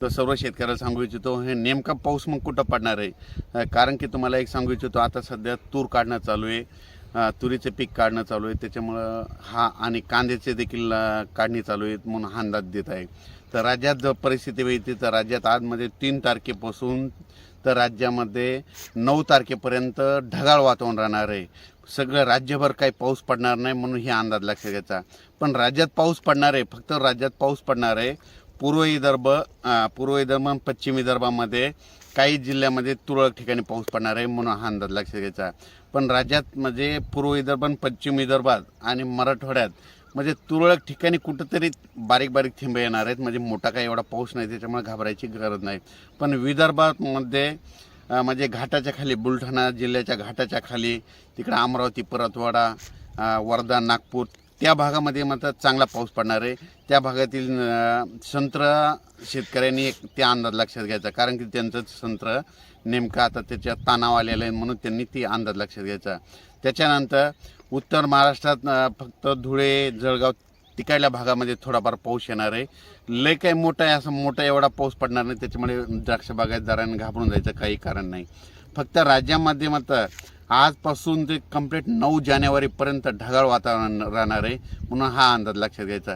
तर सर्व शेतकऱ्याला सांगू इच्छितो हे नेमका पाऊस मग कुठं पडणार आहे? कारण की तुम्हाला एक सांगू इच्छितो आता सध्या तूर काढणं चालू आहे. तुरीचं पीक काढणं चालू आहे. त्याच्यामुळं हा आणि कांद्याचे देखील काढणी चालू आहे म्हणून हा अंदाज देत आहे. तर राज्यात जर परिस्थिती बघितली तर राज्यात आजमध्ये तीन तारखेपासून तर राज्यामध्ये नऊ तारखेपर्यंत ढगाळ वातावरण राहणार आहे. सगळं राज्यभर काही पाऊस पडणार नाही म्हणून हे अंदाज लक्षात घ्यायचा. पण राज्यात पाऊस पडणार आहे फक्त राज्यात पाऊस पडणार आहे. पूर्व विदर्भ पूर्व विदर्भ पश्चिम विदर्भामध्ये काही जिल्ह्यामध्ये तुरळक ठिकाणी पाऊस पडणार आहे म्हणून हा अंदाज लक्षात घ्यायचा. पण राज्यात म्हणजे पूर्व विदर्भ आणि पश्चिम विदर्भात आणि मराठवाड्यात म्हणजे तुरळक ठिकाणी कुठंतरी बारीक बारीक थिंबे येणार आहेत. म्हणजे मोठा काही एवढा पाऊस नाही त्याच्यामुळे घाबरायची गरज नाही. पण विदर्भामध्ये म्हणजे घाटाच्या खाली बुलढाणा जिल्ह्याच्या घाटाच्या खाली तिकडं अमरावती परतवाडा वर्धा नागपूर त्या भागामध्ये मात्र चांगला पाऊस पडणार आहे. त्या भागातील संत्र शेतकऱ्यांनी एक त्या अंदाज लक्षात घ्यायचा. कारण की त्यांचं संत्र नेमकं आता त्याच्या तणाव आलेला आहे म्हणून त्यांनी ती अंदाज लक्षात घ्यायचा. त्याच्यानंतर उत्तर महाराष्ट्रात फक्त धुळे जळगाव तिकडल्या भागामध्ये थोडाफार पाऊस येणार आहे. लय काही मोठा आहे असं मोठा एवढा पाऊस पडणार नाही. त्याच्यामुळे द्राक्ष बागायतदारांनी घाबरून जायचं काही कारण नाही. फक्त राज्यामध्ये मात्र आजपासून ते कंप्लीट नऊ जानेवारीपर्यंत ढगाळ वातावरण राहणार आहे. म्हणून हा अंदाज लक्षात घ्यायचा